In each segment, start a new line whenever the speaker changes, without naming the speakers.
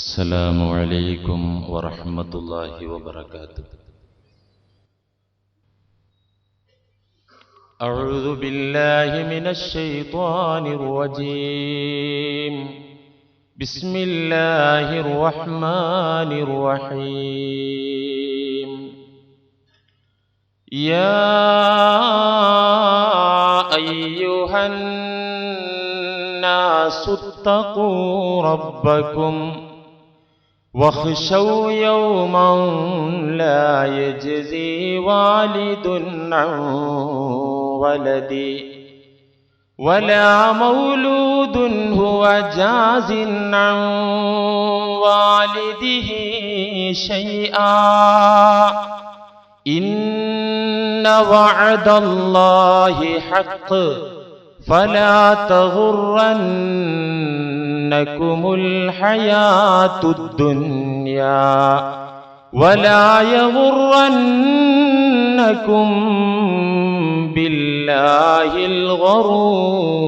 السلام عليكم ورحمة الله وبركاته. أعوذ بالله من الشيطان الرجيم. بسم الله الرحمن الرحيم. يا أيها الناس اتقوا ربكم. واخشوا يوما لا يجزي والد عن ولده ولا مولود هو جاز عن والده شيئا. إن وعد الله حق. فلا تغرنكم الحياة الدنيا ولا يغرنكم بالله الغرور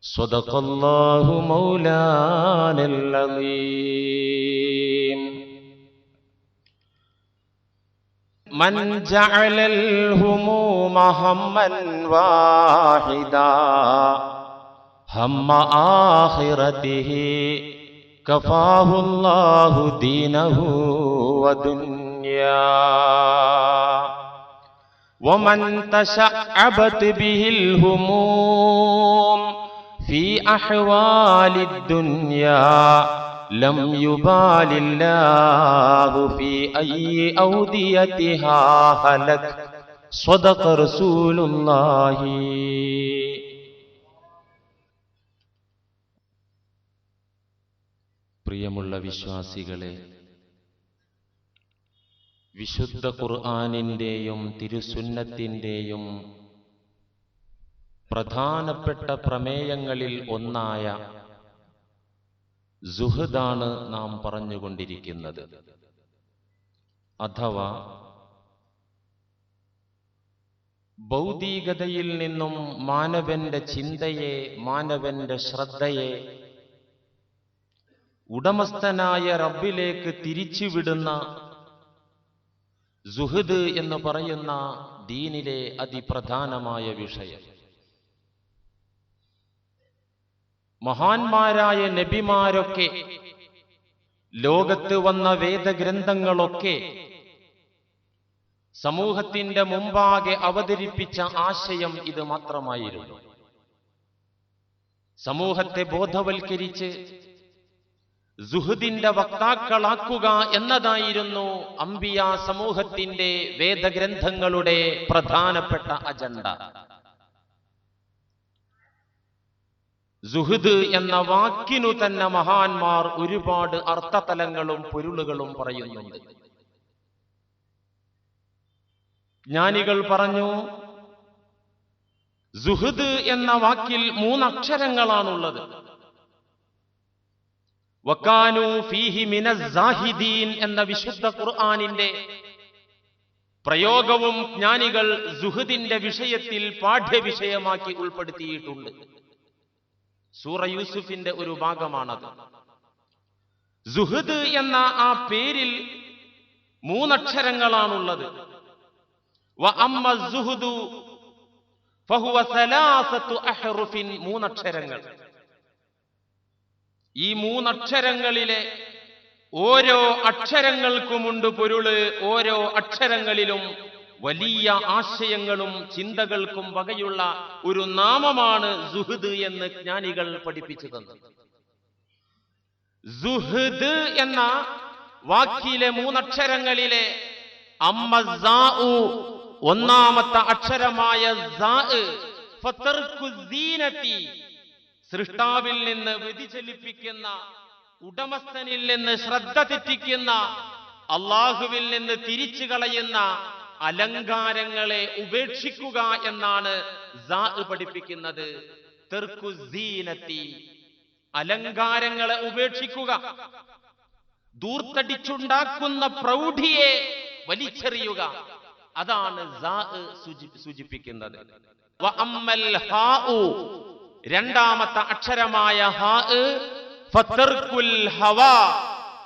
صدق الله مولانا العظيم من جعل الهموم هما واحدا هم آخرته كفاه الله دينه ودنياه ومن تشعبت به الهموم في أحوال الدنيا لم يبال الله في أي أوديتها هلك صدق رسول الله പ്രിയമുള്ള വിശ്വാസികളെ വിശുദ്ധ ഖുർആാനിൻ്റെയും തിരുസുന്നത്തിൻ്റെയും പ്രധാനപ്പെട്ട പ്രമേയങ്ങളിൽ ഒന്നായ സുഹൃദാണ് നാം പറഞ്ഞുകൊണ്ടിരിക്കുന്നത്. അഥവാ ഭൗതികതയിൽ നിന്നും മാനവന്റെ ചിന്തയെ മാനവന്റെ ശ്രദ്ധയെ ഉടമസ്ഥനായ റബ്ബിലേക്ക് തിരിച്ചുവിടുന്ന സുഹൃദ് എന്ന് പറയുന്ന ദീനിലെ അതിപ്രധാനമായ വിഷയം. മഹാന്മാരായ നബിമാരൊക്കെ ലോകത്ത് വന്ന വേദഗ്രന്ഥങ്ങളൊക്കെ സമൂഹത്തിന്റെ മുമ്പാകെ അവതരിപ്പിച്ച ആശയം ഇത് മാത്രമായിരുന്നു. സമൂഹത്തെ ബോധവൽക്കരിച്ച് സുഹൃദിന്റെ വക്താക്കളാക്കുക എന്നതായിരുന്നു അംബിയ സമൂഹത്തിന്റെ വേദഗ്രന്ഥങ്ങളുടെ പ്രധാനപ്പെട്ട അജണ്ട. സുഹൃദ് എന്ന വാക്കിനു തന്നെ മഹാന്മാർ ഒരുപാട് അർത്ഥതലങ്ങളും പൊരുളുകളും പറയുന്നുണ്ട്. ജ്ഞാനികൾ പറഞ്ഞു സുഹൃദ് എന്ന വാക്കിൽ മൂന്നക്ഷരങ്ങളാണുള്ളത്. വക്കാനു ഫീഹി മിനസാഹിദീൻ എന്ന വിശുദ്ധ ഖുർആാനിന്റെ പ്രയോഗവും ജ്ഞാനികൾ സുഹൃദിന്റെ വിഷയത്തിൽ പാഠ്യവിഷയമാക്കി ഉൾപ്പെടുത്തിയിട്ടുണ്ട്. സൂറ യൂസുഫിന്റെ ഒരു ഭാഗമാണത്. സുഹദ് എന്ന ആ പേരിൽ മൂന്നക്ഷരങ്ങളാണുള്ളത്. മൂന്നക്ഷരങ്ങൾ. ഈ മൂന്നക്ഷരങ്ങളിലെ ഓരോ അക്ഷരങ്ങൾക്കുമുണ്ട് പൊരുൾ ഓരോ അക്ഷരങ്ങളിലും വലിയ ആശയങ്ങളും ചിന്തകൾക്കും വകയുള്ള ഒരു നാമമാണ് സുഹൃദ് എന്ന് ജ്ഞാനികൾ പഠിപ്പിച്ചു തന്നത് സുഹൃദ് എന്ന വാക്കിലെ മൂന്നക്ഷരങ്ങളിലെ അമ്മ ഒന്നാമത്തെ അക്ഷരമായ സൃഷ്ടാവിൽ നിന്ന് വ്യതിചലിപ്പിക്കുന്ന ഉടമസ്ഥനിൽ നിന്ന് ശ്രദ്ധ തെറ്റിക്കുന്ന അള്ളാഹുവിൽ നിന്ന് തിരിച്ചു കളയുന്ന അലങ്കാരങ്ങളെ ഉപേക്ഷിക്കുക എന്നാണ് പഠിപ്പിക്കുന്നത്. അലങ്കാരങ്ങളെ ഉപേക്ഷിക്കുക. ദൂർത്തടിച്ചുണ്ടാക്കുന്ന പ്രൗഢിയെ വലിച്ചെറിയുക. അതാണ് സൂചിപ്പിക്കുന്നത്. രണ്ടാമത്തെ അക്ഷരമായ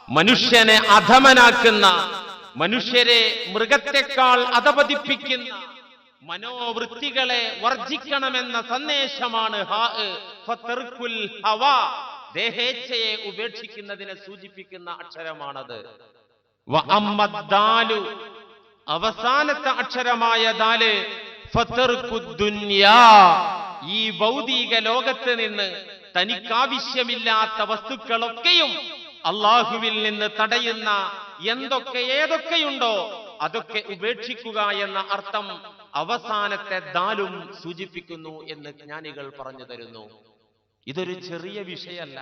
മനുഷ്യനെ അധമനാക്കുന്ന മനുഷ്യരെ മൃഗത്തെക്കാൾ അധപതിപ്പിക്കുന്ന മനോവൃത്തികളെ വർജിക്കണമെന്ന സന്ദേശമാണ് ദേഹേച്ഛയെ ഉപേക്ഷിക്കുന്നതിനെ സൂചിപ്പിക്കുന്ന അക്ഷരമാണത്. അവസാനത്തെ അക്ഷരമായ ദാൽ ഈ ഭൗതിക ലോകത്ത് നിന്ന് തനിക്കാവശ്യമില്ലാത്ത വസ്തുക്കളൊക്കെയും അള്ളാഹുവിൽ നിന്ന് തടയുന്ന എന്തൊക്കെ ഏതൊക്കെയുണ്ടോ അതൊക്കെ ഉപേക്ഷിക്കുക എന്ന അർത്ഥം അവസാനത്തെ ദാലും സൂചിപ്പിക്കുന്നു എന്ന് ജ്ഞാനികൾ പറഞ്ഞു തരുന്നു. ഇതൊരു ചെറിയ വിഷയമല്ല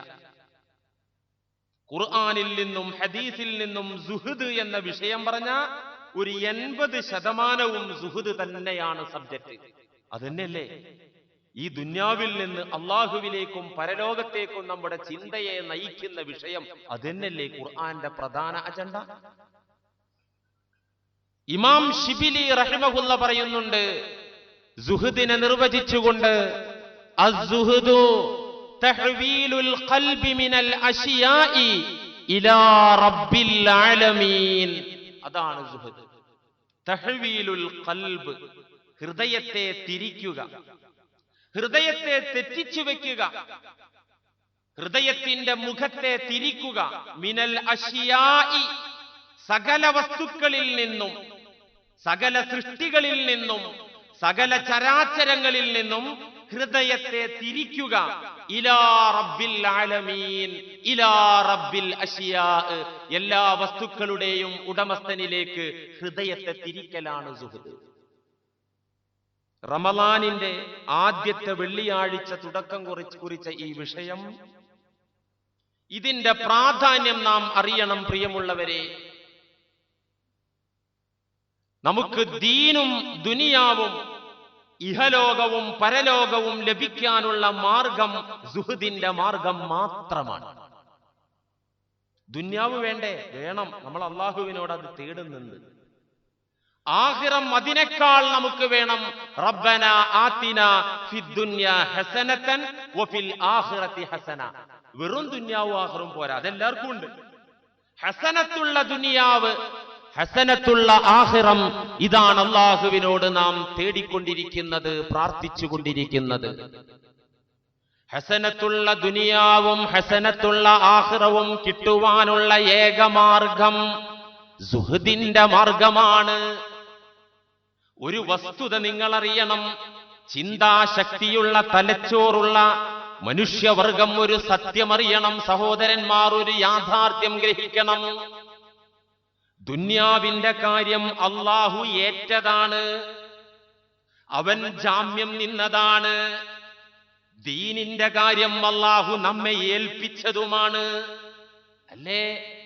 ഖുർആാനിൽ നിന്നും ഹദീസിൽ നിന്നും സുഹൃദ് എന്ന വിഷയം പറഞ്ഞ ഒരു എൺപത് ശതമാനവും സുഹൃദ് തന്നെയാണ് സബ്ജക്റ്റ് അതന്നെയല്ലേ ഈ ദുന്യാവിൽ നിന്ന് അള്ളാഹുവിലേക്കും പരലോകത്തേക്കും നമ്മുടെ ചിന്തയെ നയിക്കുന്ന വിഷയം അതെന്നല്ലേ ഖുർആന്റെ പ്രധാന അജണ്ട? ഇമാം ഷിബിലി റഹിമഹുല്ല പറയുന്നുണ്ട് സുഹൃദിനെ നിർവചിച്ചുകൊണ്ട് അതാണ് ഹൃദയത്തെ തിരിക്കുക. ഹൃദയത്തെ തെറ്റിച്ചു വെക്കുക. ഹൃദയത്തിന്റെ മുഖത്തെ തിരിക്കുക. മിനൽ അഷിയായി സകല വസ്തുക്കളിൽ നിന്നും സകല സൃഷ്ടികളിൽ നിന്നും സകല ചരാചരങ്ങളിൽ നിന്നും ഹൃദയത്തെ തിരിക്കുക. ഇലാ റബ്ബിൽ ആലമീൻ ഇലാ റബ്ബിൽ അഷിയാ. എല്ലാ വസ്തുക്കളുടെയും ഉടമസ്ഥനിലേക്ക് ഹൃദയത്തെ തിരിക്കലാണ് സുഹൃത്ത്. റമലാനിന്റെ ആദ്യത്തെ വെള്ളിയാഴ്ച തുടക്കം കുറിച്ച് കുറിച്ച ഈ വിഷയം ഇതിന്റെ പ്രാധാന്യം നാം അറിയണം പ്രിയമുള്ളവരെ. നമുക്ക് ദീനും ദുനിയാവും ഇഹലോകവും പരലോകവും ലഭിക്കാനുള്ള മാർഗം സുഹൃദിന്റെ മാർഗം മാത്രമാണ്. ദുന്യാവ് വേണ്ടേ? വേണം. നമ്മൾ അള്ളാഹുവിനോട് അത് തേടുന്നുണ്ട്. ആഹിറം അതിനേക്കാൾ നമുക്ക് വേണം. റബ്ബന ആത്തിന ഫിദ്ദുന്യ ഹസനത്തൻ വഫിൽ ആഖിറതി ഹസന. വെറും ദുന്യാവും ആഹിറും പോരാ. അതെല്ലാവർക്കും ഉണ്ട്. ഹസനത്തുള്ള ദുനിയാവ് ഹസനത്തുള്ള ആഹിറം ഇതാണ് അള്ളാഹുവിനോട് നാം തേടിക്കൊണ്ടിരിക്കുന്നത് പ്രാർത്ഥിച്ചുകൊണ്ടിരിക്കുന്നത്. ഹസനത്തുള്ള ദുനിയാവും ഹസനത്തുള്ള ആഹിറവും കിട്ടുവാനുള്ള ഏകമാർഗം സുഹൃദിന്റെ മാർഗമാണ്. ഒരു വസ്തുത നിങ്ങളറിയണം. ചിന്താശക്തിയുള്ള തലച്ചോറുള്ള മനുഷ്യവർഗം ഒരു സത്യമറിയണം. സഹോദരന്മാർ ഒരു യാഥാർത്ഥ്യം ഗ്രഹിക്കണം. ദുന്യാവിന്റെ കാര്യം അള്ളാഹു ഏറ്റതാണ്. അവൻ ജാമ്യം നിന്നതാണ്. ദീനിന്റെ കാര്യം അള്ളാഹു നമ്മെ ഏൽപ്പിച്ചതുമാണ്. അല്ലേ?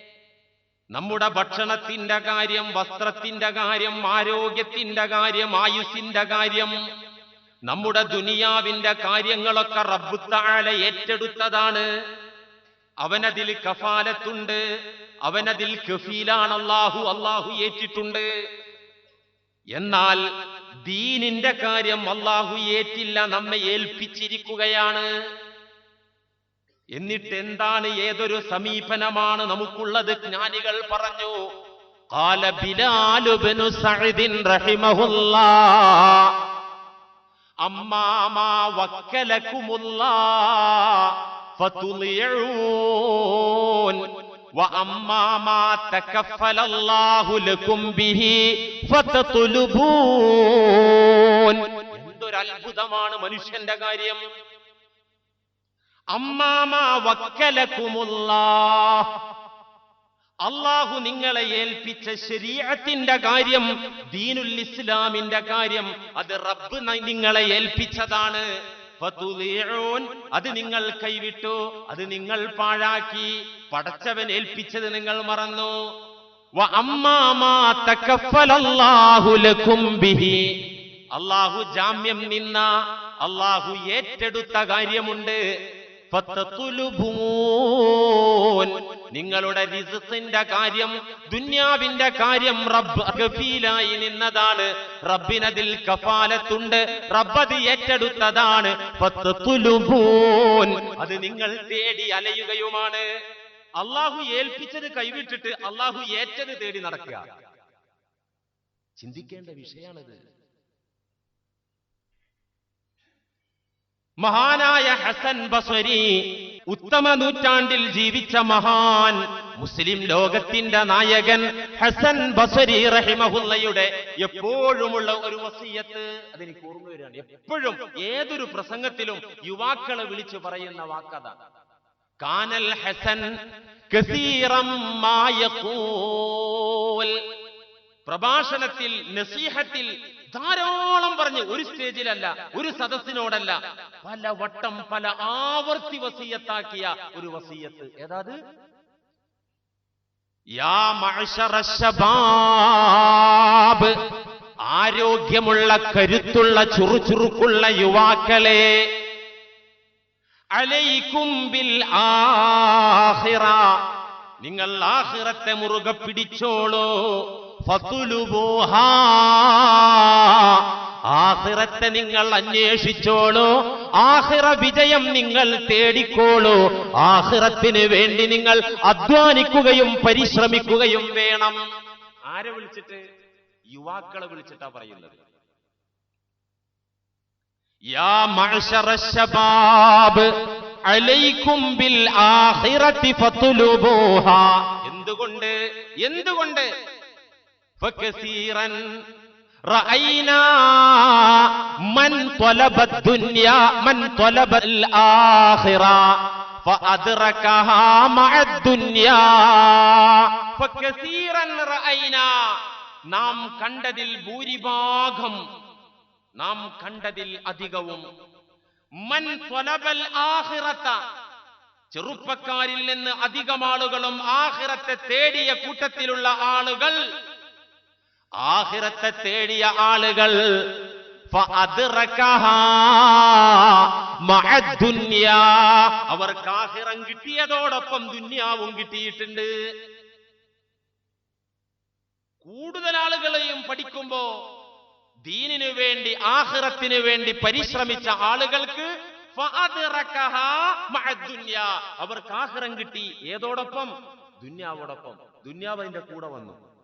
നമ്മുടെ ഭക്ഷണത്തിന്റെ കാര്യം വസ്ത്രത്തിന്റെ കാര്യം ആരോഗ്യത്തിന്റെ കാര്യം ആയുസിന്റെ കാര്യം. നമ്മുടെ ദുനിയാവിന്റെ കാര്യങ്ങളൊക്കെ റബ്ബുത്താല ഏറ്റെടുത്തതാണ്. അവനതിൽ കഫാലത്തുണ്ട്. അവനതിൽ കഫീലാണ് അള്ളാഹു അള്ളാഹു ഏറ്റിട്ടുണ്ട്. എന്നാൽ ദീനിന്റെ കാര്യം അള്ളാഹു ഏറ്റില്ല നമ്മെ ഏൽപ്പിച്ചിരിക്കുകയാണ്. എന്നിട്ട് എന്താണ് ഏതൊരു സമീപനമാണ് നമുക്കുള്ളത് ജ്ഞാനികൾ പറഞ്ഞു قال بلال بن سعد رحمه الله أما ما وكلكم الله فتطيعون وأما ما تكفل الله لكم به فتطلبون എന്തൊരു അത്ഭുതമാണ് മനുഷ്യന്റെ കാര്യം അള്ളാഹു നിങ്ങളെ ഏൽപ്പിച്ച ശരീരത്തിന്റെ കാര്യം ദീനുൽ ഇസ്ലാമിന്റെ കാര്യം അത് റബ്ബ് നിങ്ങളെ ഏൽപ്പിച്ചതാണ്. അത് നിങ്ങൾ കൈവിട്ടു അത് നിങ്ങൾ പാഴാക്കി. പടച്ചവൻ ഏൽപ്പിച്ചത് നിങ്ങൾ മറന്നു. അള്ളാഹു ജാമ്യം നിന്ന അള്ളാഹു ഏറ്റെടുത്ത കാര്യമുണ്ട്. നിങ്ങളുടെ റിസസിന്റെ കാര്യം ദുന്യാവിന്റെ കാര്യം റബ്ബ് ഗഫീലായി നിന്നതാണ്. റബ്ബിനതിൽ കഫാലത്തുണ്ട്. റബ്ബത് ഏറ്റെടുത്തതാണ്. അത് നിങ്ങൾ തേടി അലയുകയുമാണ്. അള്ളാഹു ഏൽപ്പിച്ചത് കൈവിട്ടിട്ട് അള്ളാഹു ഏറ്റത് തേടി നടക്കുക. ചിന്തിക്കേണ്ട വിഷയാണിത്. മഹാനായ ഹസൻ ബസരി ഉത്തമ നൂറ്റാണ്ടിൽ ജീവിച്ച മഹാൻ മുസ്ലിം ലോകത്തിന്റെ നായകൻ ഹസൻ ബസരി റഹിമഹുല്ലയുടെ എപ്പോഴുമുള്ള ഒരു വസീയത്ത്. അതെനിക്ക് ഓർമ്മ വരികയാണ്. എപ്പോഴും ഏതൊരു പ്രസംഗത്തിലും യുവാക്കളെ വിളിച്ചു പറയുന്ന വാക്കത. കാനൽ ഹസൻ കസീറം പ്രഭാഷണത്തിൽ നസീഹത്തിൽ ധാരാളം പറഞ്ഞ് ഒരു സ്റ്റേജിലല്ല ഒരു സദസ്സിനോടല്ല. പല വട്ടം പല ആവർത്തി വസീയത്താക്കിയ ഒരു വസീയത്ത്. ഏതാത്? ആരോഗ്യമുള്ള കരുത്തുള്ള ചുറുചുറുക്കുള്ള യുവാക്കളെ അലൈക്കും ബിൽ ആഖിറ. നിങ്ങൾ ആഹിറത്തെ മുറുകെ പിടിച്ചോളൂ. ഫതുലുബൂഹാ. ആഹിറത്തെ നിങ്ങൾ അന്വേഷിച്ചോളൂ. ആഹിറ വിജയം നിങ്ങൾ തേടിക്കോളൂ. ആഹിറത്തിന് വേണ്ടി നിങ്ങൾ അധ്വാനിക്കുകയും പരിശ്രമിക്കുകയും വേണം. ആരെ വിളിച്ചിട്ട്? യുവാക്കളെ വിളിച്ചിട്ടാ പറയുന്നത്. യാ മഴ ശബാബ്. അലൈക്കും ബിൽ എന്തുകൊണ്ട്? എന്തുകൊണ്ട്? ഫകസീറൻ മൻ മൻ ഫകസീറൻ നാം കണ്ടതിൽ ഭൂരിഭാഗം. നാം കണ്ടതിൽ അധികവും. മൻ ചെറുപ്പക്കാരിൽ നിന്ന് അധികം ആളുകളും ആഹിറത്തെ തേടിയ കൂട്ടത്തിലുള്ള ആളുകൾ. ആഹിറത്തെ തേടിയ ആളുകൾ. അവർക്ക് ആഹിറം കിട്ടിയതോടൊപ്പം ദുന്യാവും കിട്ടിയിട്ടുണ്ട്. കൂടുതൽ ആളുകളെയും പഠിക്കുമ്പോ ദീനിനു വേണ്ടി ആഹ്റത്തിന് വേണ്ടി പരിശ്രമിച്ച ആളുകൾക്ക് അവർക്ക് ആഹ്റം കിട്ടി. ഏതോടൊപ്പം? ദുന്യാവോടൊപ്പം. ദുന്യാവ് അതിന്റെ കൂടെ വന്നു.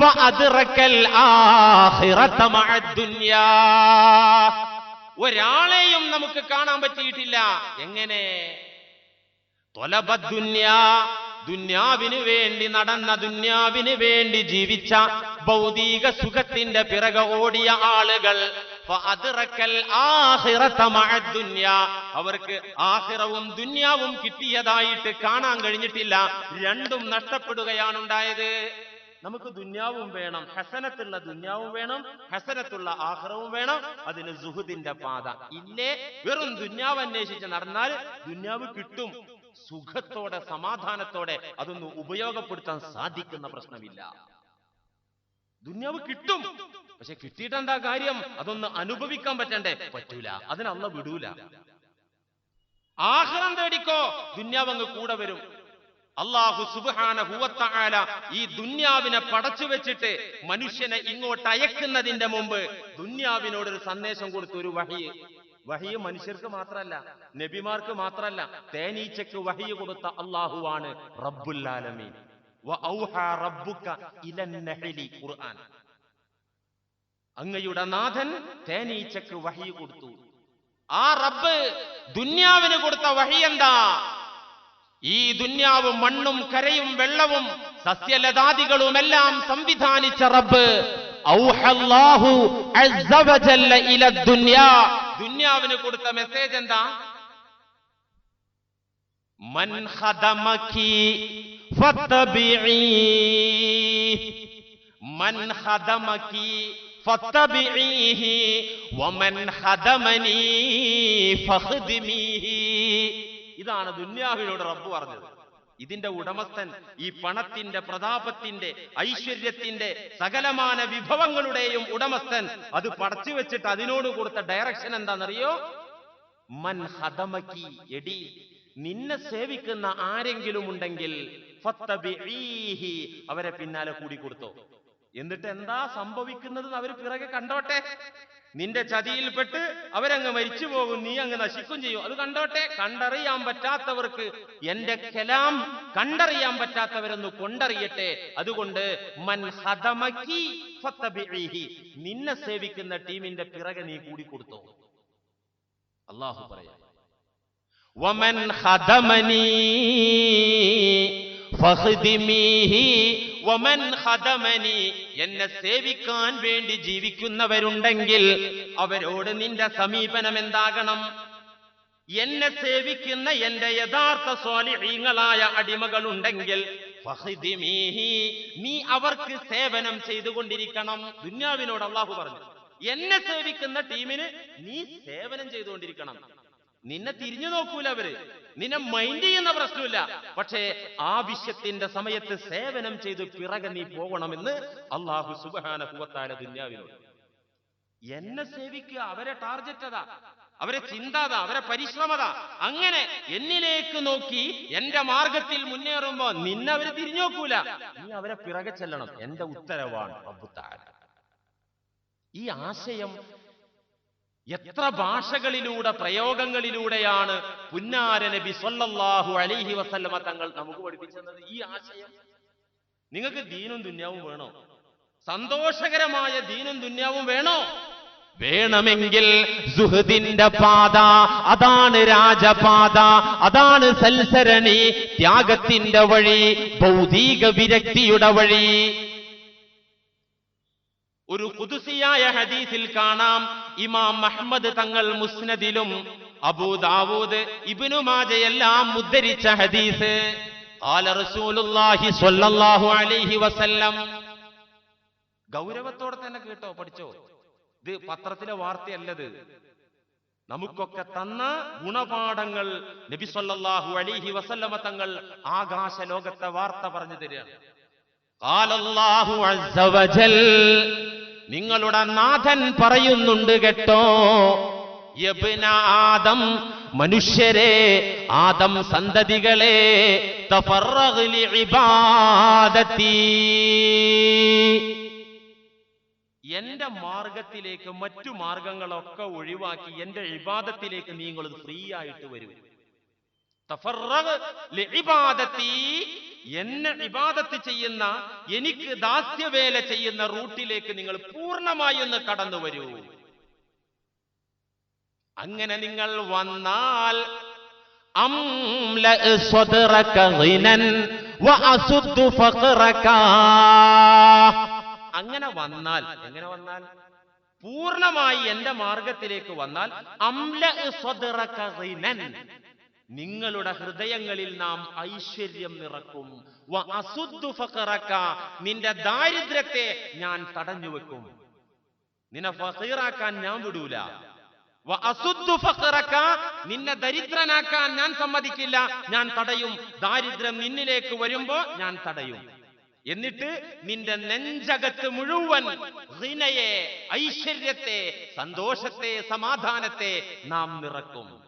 ഫഅദ്റക്കൽ ആഖിറത ഒരാളെയും നമുക്ക് കാണാൻ പറ്റിയിട്ടില്ല. എങ്ങനെ? ദുന്യാവിന് വേണ്ടി നടന്ന ദുന്യാവിന് വേണ്ടി ജീവിച്ച ഭൗതിക സുഖത്തിന്റെ പിറകെ ഓടിയ ആളുകൾ. അവർക്ക് ആഹിറവും ദുന്യാവും കിട്ടിയതായിട്ട് കാണാൻ കഴിഞ്ഞിട്ടില്ല. രണ്ടും നഷ്ടപ്പെടുകയാണുണ്ടായത്. നമുക്ക് ദുന്യാവും വേണം. ഹസനത്തുള്ള ദുന്യാവും വേണം. ഹസനത്തുള്ള ആഹ്റവും വേണം. അതിന് സുഹുദിന്റെ പാത. ഇല്ലേ? വെറും ദുന്യാവ് അന്വേഷിച്ച് നടന്നാൽ ദുന്യാവ് കിട്ടും. സുഖത്തോടെ സമാധാനത്തോടെ അതൊന്ന് ഉപയോഗപ്പെടുത്താൻ സാധിക്കുന്ന പ്രശ്നമില്ല. ദുന്യാവ് കിട്ടും. പക്ഷെ കിട്ടിയിട്ട് എന്താ കാര്യം? അതൊന്ന് അനുഭവിക്കാൻ പറ്റണ്ടേ? പറ്റൂല. അതിനല്ല വിടൂല. ആഹ്റം തേടിക്കോ ദുന്യാവ് അങ്ങ് കൂടെ വരും. അള്ളാഹു സുബാന ഹുവത്താല ഈ ദുന്യാവിനെ പടച്ചു വെച്ചിട്ട് മനുഷ്യനെ ഇങ്ങോട്ട് അയക്കുന്നതിന്റെ മുമ്പ് ദുന്യാവിനോട് ഒരു സന്ദേശം കൊടുത്തു ഒരു വഹിയെ വഹിയ മനുഷ്യർക്ക് മാത്രല്ല നബിമാർക്ക് മാത്രല്ല തേനീച്ചക്ക് വഹിയ കൊടുത്ത അള്ളാഹുവാണ് റബ്ബുല്ലാലമീൻ ഖുർആൻ. അങ്ങയുടെ നാഥൻ തേനീച്ചക്ക് വഹി കൊടുത്തു. ആ റബ്ബ് ദുന്യാവിന് കൊടുത്ത വഹി എന്താ? ഈ ദുന്യാവും മണ്ണും കരയും വെള്ളവും സസ്യലതാദികളുമെല്ലാം സംവിധാനിച്ച റബ്ബ്. ദുന്യാവിന് കൊടുത്ത മെസ്സേജ് എന്താ? മൻ ഇതാണ് ദുന്യാവിനോട് റബ്ബ് പറഞ്ഞത്. ഇതിന്റെ ഉടമസ്ഥൻ ഈ പണത്തിന്റെ പ്രതാപത്തിന്റെ ഐശ്വര്യത്തിന്റെ സകലമാന വിഭവങ്ങളുടെയും ഉടമസ്ഥൻ. അത് പടച്ചു വെച്ചിട്ട് അതിനോട് കൊടുത്ത ഡയറക്ഷൻ എന്താണെന്നറിയോ? മൻ ഹതമക്കി എടി നിന്നെ സേവിക്കുന്ന ആരെങ്കിലും ഉണ്ടെങ്കിൽ അവരെ പിന്നാലെ കൂടി കൊടുത്തോ എന്നിട്ട് എന്താ സംഭവിക്കുന്നത് അവർ പിറകെ കണ്ടോട്ടെ? നിന്റെ ചതിയിൽപ്പെട്ട് അവരങ്ങ് മരിച്ചു പോകും നീ അങ്ങ് നശിക്കും ചെയ്യും. അത് കണ്ടോട്ടെ? കണ്ടറിയാൻ പറ്റാത്തവർക്ക് എന്റെ കലാം കണ്ടറിയാൻ പറ്റാത്തവരൊന്ന് കൊണ്ടറിയട്ടെ. അതുകൊണ്ട് മൻ. നിന്നെ സേവിക്കുന്ന ടീമിന്റെ പിറകെ നീ കൂടി കൊടുത്തോ അള്ളാഹു പറയാം വമൻ ഫഖ്ദിമീഹി ഹതമനി എന്നെ സേവിക്കാൻ വേണ്ടി ജീവിക്കുന്നവരുണ്ടെങ്കിൽ അവരോട് നിന്റെ സമീപനം എന്താകണം? എന്നെ സേവിക്കുന്ന എന്റെ യഥാർത്ഥ സ്വാലിഹീങ്ങളായ അടിമകളുണ്ടെങ്കിൽ നീ അവർക്ക് സേവനം ചെയ്തുകൊണ്ടിരിക്കണം. ദുന്യാവിനോട് അള്ളാഹു പറഞ്ഞു എന്നെ സേവിക്കുന്ന ടീമിന് നീ സേവനം ചെയ്തുകൊണ്ടിരിക്കണം. നിന്നെ തിരിഞ്ഞു നോക്കൂല അവർ. നിന്നെ മൈൻഡ് ചെയ്യുന്ന പ്രശ്നമില്ല. പക്ഷേ ആവശ്യത്തിന്റെ സമയത്ത് സേവനം ചെയ്ത് പിറകെ നീ പോകണമെന്ന് അള്ളാഹു സുബാന ദുന്യാവിനോട്. എന്നെ സേവിക്കുക അവരെ ടാർഗറ്റ് അതാ. അവരെ ചിന്താത അവരെ പരിശ്രമത അങ്ങനെ എന്നിലേക്ക് നോക്കി എന്റെ മാർഗത്തിൽ മുന്നേറുമ്പോ നിന്നെ അവർ തിരിഞ്ഞു നോക്കൂല. നീ അവരെ പിറകെ ചെല്ലണം. എന്റെ ഉത്തരവാണ് റബ്ബു ഈ ആശയം എത്ര ഭാഷകളിലൂടെ പ്രയോഗങ്ങളിലൂടെയാണ് പുന്നാര നബി സൊല്ലാഹു അലൈഹി വസല്ലമ തങ്ങൾ നമുക്ക് പഠിപ്പിച്ചത് ഈ ആശയം. നിങ്ങൾക്ക് ദീനും ദുന്യാവും വേണോ? സന്തോഷകരമായ ദീനും ദുന്യാവും വേണോ? വേണമെങ്കിൽ സുഹൃദിന്റെ പാത അതാണ് രാജപാത അതാണ് സൽസരണി ത്യാഗത്തിന്റെ വഴി ഭൗതിക വിരക്തിയുടെ വഴി. ഒരു പുതുസിയായ ഹദീസിൽ കാണാം ഇമാം മഹമ്മദ് തങ്ങൾ മുസ്നദിലും അബൂദാവൂദ് ഇബിനു എല്ലാം മുദ്ധരിച്ച ഹദീസ്. ആല റസൂലുല്ലാഹി സ്വല്ലല്ലാഹു അലൈഹി വസല്ലം. ഗൗരവത്തോടെ തന്നെ കേട്ടോ പഠിച്ചോ? ഇത് പത്രത്തിലെ വാർത്തയല്ലത്. നമുക്കൊക്കെ തന്ന ഗുണപാഠങ്ങൾ നബി സ്വല്ലല്ലാഹു അലൈഹി വസല്ലമ തങ്ങൾ ആകാശ ലോകത്തെ വാർത്ത പറഞ്ഞു തരികയാണ് നിങ്ങളുടെ നാഥൻ പറയുന്നുണ്ട് കേട്ടോ. യബ്ന ആദം മനുഷ്യരെ ആദം സന്തതികളെ എന്റെ മാർഗത്തിലേക്ക് മറ്റു മാർഗങ്ങളൊക്കെ ഒഴിവാക്കി എന്റെ ഇബാദത്തിലേക്ക് നിങ്ങൾ ഫ്രീ ആയിട്ട് വരും. എന്നെ ഇബാദത്ത് ചെയ്യുന്ന എനിക്ക് ദാസ്യവേല ചെയ്യുന്ന റൂട്ടിലേക്ക് നിങ്ങൾ പൂർണമായി ഒന്ന് കടന്നു വരൂ. അങ്ങനെ നിങ്ങൾ വന്നാൽ അങ്ങനെ വന്നാൽ എങ്ങനെ വന്നാൽ? പൂർണമായി എന്റെ മാർഗത്തിലേക്ക് വന്നാൽ അംല നിങ്ങളുടെ ഹൃദയങ്ങളിൽ നാം ഐശ്വര്യം നിറക്കും. നിന്റെ ദാരിദ്ര്യത്തെ ഞാൻ തടഞ്ഞു വെക്കും. നിന്നെ ഫഖീറാക്കാൻ ഞാൻ വിടൂല. നിന്നെ ദരിദ്രനാക്കാൻ ഞാൻ സമ്മതിക്കില്ല. ഞാൻ തടയും. ദാരിദ്ര്യം നിന്നിലേക്ക് വരുമ്പോ ഞാൻ തടയും. എന്നിട്ട് നിന്റെ നെഞ്ചകത്ത് മുഴുവൻ ഐശ്വര്യത്തെ സന്തോഷത്തെ സമാധാനത്തെ നാം നിറക്കും.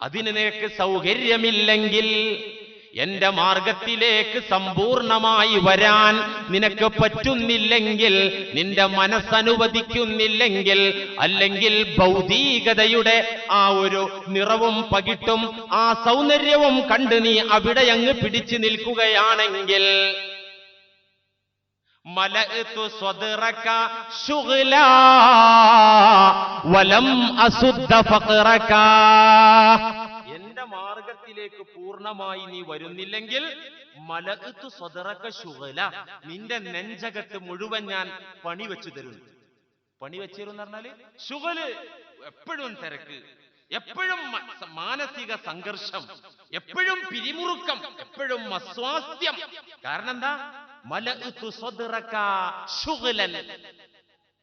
അതിന് നിനക്ക് സൗകര്യമില്ലെങ്കിൽ എന്റെ മാർഗത്തിലേക്ക് സമ്പൂർണമായി വരാൻ നിനക്ക് പറ്റുന്നില്ലെങ്കിൽ നിന്റെ മനസ്സനുവദിക്കുന്നില്ലെങ്കിൽ അല്ലെങ്കിൽ ഭൗതികതയുടെ ആ ഒരു നിറവും പകിട്ടും ആ സൗന്ദര്യവും കണ്ട് നീ അവിടെ അങ്ങ് പിടിച്ചു നിൽക്കുകയാണെങ്കിൽ എന്റെ മാർഗത്തിലേക്ക് പൂർണമായി നീ വരുന്നില്ലെങ്കിൽ മലകത്ത് സ്വതറക്ക ശുഗല നിന്റെ നെഞ്ചകത്ത് മുഴുവൻ ഞാൻ പണി വെച്ചു പണിവെച്ചു പണി വെച്ചിരുന്ന് പറഞ്ഞാൽ ശുഗൽ എപ്പോഴും തിരക്ക് എപ്പോഴും മാനസിക സംഘർഷം എപ്പോഴും പിരിമുറുക്കം എപ്പോഴും അസ്വാസ്ഥ്യം. കാരണം എന്താ?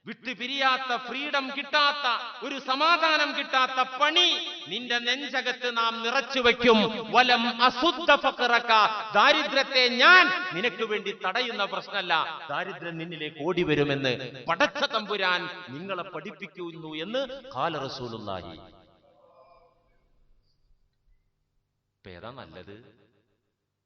വിട്ടുപിരിയാത്ത ഫ്രീഡം കിട്ടാത്ത ഒരു സമാധാനം കിട്ടാത്ത പണി നിന്റെ നെഞ്ചകത്ത് നാം നിറച്ചു വെക്കും വലം അസുദ്ധ ഫഖറക ദാരിദ്ര്യത്തെ ഞാൻ നിനക്ക് വേണ്ടി തടയുന്ന പ്രശ്നമല്ല. ദാരിദ്ര്യം നിന്നിലേക്ക് ഓടി വരുമെന്ന് പടച്ച തമ്പുരാൻ നിങ്ങളെ പഠിപ്പിക്കുന്നു എന്ന് കാല റസൂലുള്ളാഹി. ഏതാ നല്ലത്?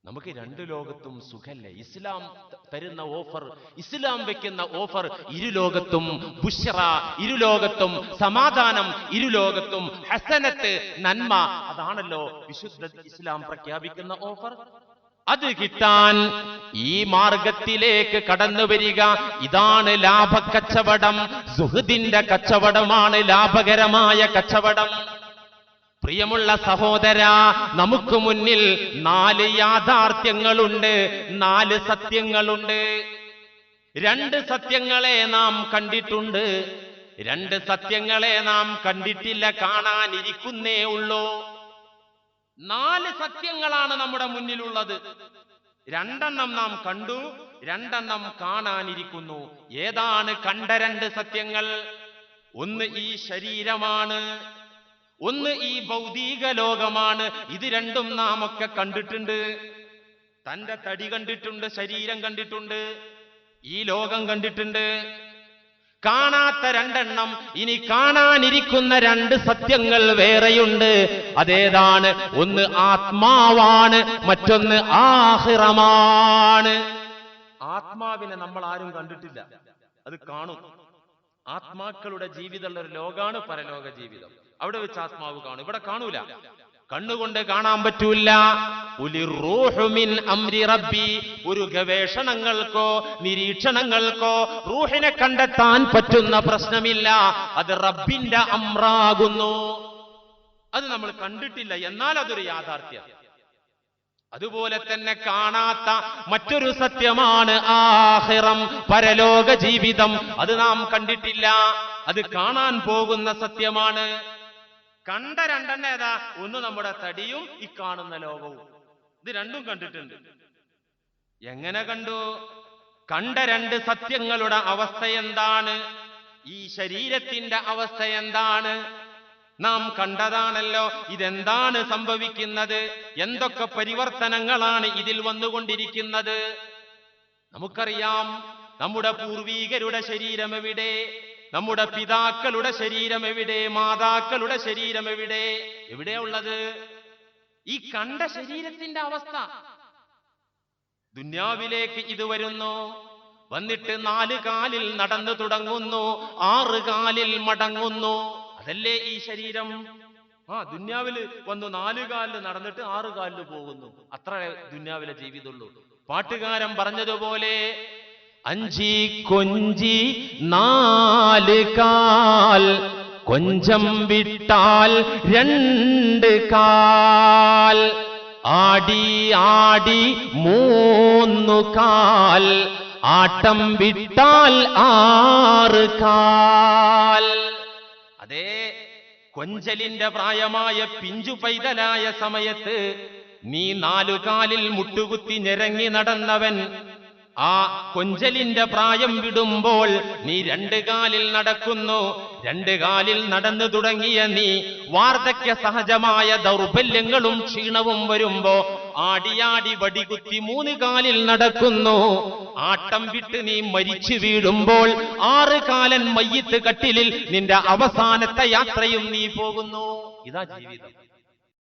നമുക്ക് രണ്ട് ലോകത്തും സുഖല്ലേ? ഇസ്ലാം തരുന്ന ഓഫർ ഇസ്ലാം വെക്കുന്ന ഓഫർ ഇരു ലോകത്തും ബുഷറ ഇരു ലോകത്തും സമാധാനം ഇരു ലോകത്തും ഹസനത്ത് നന്മ അതാണല്ലോ വിശുദ്ധ ഇസ്ലാം പ്രഖ്യാപിക്കുന്ന ഓഫർ. അത് കിട്ടാൻ ഈ മാർഗത്തിലേക്ക് കടന്നു വരിക. ഇതാണ് ലാഭക്കച്ചവടം. സുഹൃദിന്റെ കച്ചവടമാണ് ലാഭകരമായ കച്ചവടം. പ്രിയമുള്ള സഹോദര നമുക്ക് മുന്നിൽ നാല് യാഥാർത്ഥ്യങ്ങളുണ്ട് നാല് സത്യങ്ങളുണ്ട്. രണ്ട് സത്യങ്ങളെ നാം കണ്ടിട്ടുണ്ട്. രണ്ട് സത്യങ്ങളെ നാം കണ്ടിട്ടില്ല കാണാനിരിക്കുന്നേ ഉള്ളൂ. നാല് സത്യങ്ങളാണ് നമ്മുടെ മുന്നിലുള്ളത്. രണ്ടെണ്ണം നാം കണ്ടു രണ്ടെണ്ണം കാണാനിരിക്കുന്നു. ഏതാണ് കണ്ട രണ്ട് സത്യങ്ങൾ? ഒന്ന് ഈ ശരീരമാണ് ഒന്ന് ഈ ഭൗതിക ലോകമാണ്. ഇത് രണ്ടും നാം ഒക്കെ കണ്ടിട്ടുണ്ട്. തന്റെ തടി കണ്ടിട്ടുണ്ട് ശരീരം കണ്ടിട്ടുണ്ട് ഈ ലോകം കണ്ടിട്ടുണ്ട്. കാണാത്ത രണ്ടെണ്ണം ഇനി കാണാനിരിക്കുന്ന രണ്ട് സത്യങ്ങൾ വേറെയുണ്ട്. അതേതാണ് ഒന്ന് ആത്മാവാണ് മറ്റൊന്ന് ആഹിറമാണ്. ആത്മാവിനെ നമ്മൾ ആരും കണ്ടിട്ടില്ല. അത് കാണും. ആത്മാക്കളുടെ ജീവിതമുള്ള ഒരു ലോകാണ് പരലോക ജീവിതം അവിടെ വെച്ച് ആത്മാവ് കാണും. ഇവിടെ കാണൂല. കണ്ണുകൊണ്ട് കാണാൻ പറ്റൂല. ഒരു ഗവേഷണങ്ങൾക്കോ നിരീക്ഷണങ്ങൾക്കോ റൂഹിനെ കണ്ടെത്താൻ പറ്റുന്ന പ്രശ്നമില്ല. അത് റബ്ബിന്റെ അമ്രാകുന്നു. അത് നമ്മൾ കണ്ടിട്ടില്ല. എന്നാൽ അതൊരു യാഥാർത്ഥ്യം. അതുപോലെ തന്നെ കാണാത്ത മറ്റൊരു സത്യമാണ് ആഹിറം പരലോക ജീവിതം അത് നാം കണ്ടിട്ടില്ല. അത് കാണാൻ പോകുന്ന സത്യമാണ്. കണ്ട രണ്ടെണ്ണ ഏതാ? ഒന്ന് നമ്മുടെ തടിയും ഈ കാണുന്ന ലോകവും. ഇത് രണ്ടും കണ്ടിട്ടുണ്ട്. എങ്ങനെ കണ്ടു? കണ്ട രണ്ട് സത്യങ്ങളുടെ അവസ്ഥ എന്താണ്? ഈ ശരീരത്തിന്റെ അവസ്ഥ എന്താണ്? നാം കണ്ടതാണല്ലോ. ഇതെന്താണ് സംഭവിക്കുന്നത്? എന്തൊക്കെ പരിവർത്തനങ്ങളാണ് ഇതിൽ വന്നുകൊണ്ടിരിക്കുന്നത്? നമുക്കറിയാം നമ്മുടെ പൂർവീകരുടെ ശരീരം എവിടെ നമ്മുടെ പിതാക്കളുടെ ശരീരം എവിടെ? മാതാക്കളുടെ ശരീരം എവിടെ? എവിടെയാ ഉള്ളത്? ഈ കണ്ട ശരീരത്തിന്റെ അവസ്ഥ. ദുന്യാവിലേക്ക് ഇത് വരുന്നു. വന്നിട്ട് നാല് കാലിൽ നടന്നു തുടങ്ങുന്നു. ആറ് കാലിൽ മടങ്ങുന്നു. അതല്ലേ ഈ ശരീരം? ആ ദുന്യാവിൽ വന്നു നാല് കാലിൽ നടന്നിട്ട് ആറ് കാലിൽ പോകുന്നു. അത്ര ദുന്യാവിലെ ജീവിതമുള്ളൂ. പാട്ടുകാരൻ പറഞ്ഞതുപോലെ അഞ്ചി കൊഞ്ചി നാല് കാൽ കൊഞ്ചം വിട്ടാൽ രണ്ട് കാൽ. ആടി ആടി മൂന്നു കാൽ ആട്ടം വിട്ടാൽ ആറ് കാൽ. അതേ കൊഞ്ചലിന്റെ പ്രായമായ പിഞ്ചു പൈതലായ സമയത്ത് നീ നാലുകാലിൽ മുട്ടുകുത്തി ഞെരങ്ങി നടന്നവൻ ആ കൊഞ്ചലിന്റെ പ്രായം വിടുമ്പോൾ നീ രണ്ട് കാലിൽ നടക്കുന്നു. രണ്ട് കാലിൽ നടന്നു തുടങ്ങിയ നീ വാർദ്ധക്യ സഹജമായ ദൗർബല്യങ്ങളും ക്ഷീണവും വരുമ്പോ ആടിയാടി വടികുത്തി മൂന്ന് കാലിൽ നടക്കുന്നു. ആട്ടം വിട്ട് നീ മരിച്ചു വീഴുമ്പോൾ ആറ് കാലൻ മയ്യത്ത് കട്ടിലിൽ നിന്റെ അവസാനത്തെ യാത്രയും നീ പോകുന്നു. ഇതാ ജീവിതം.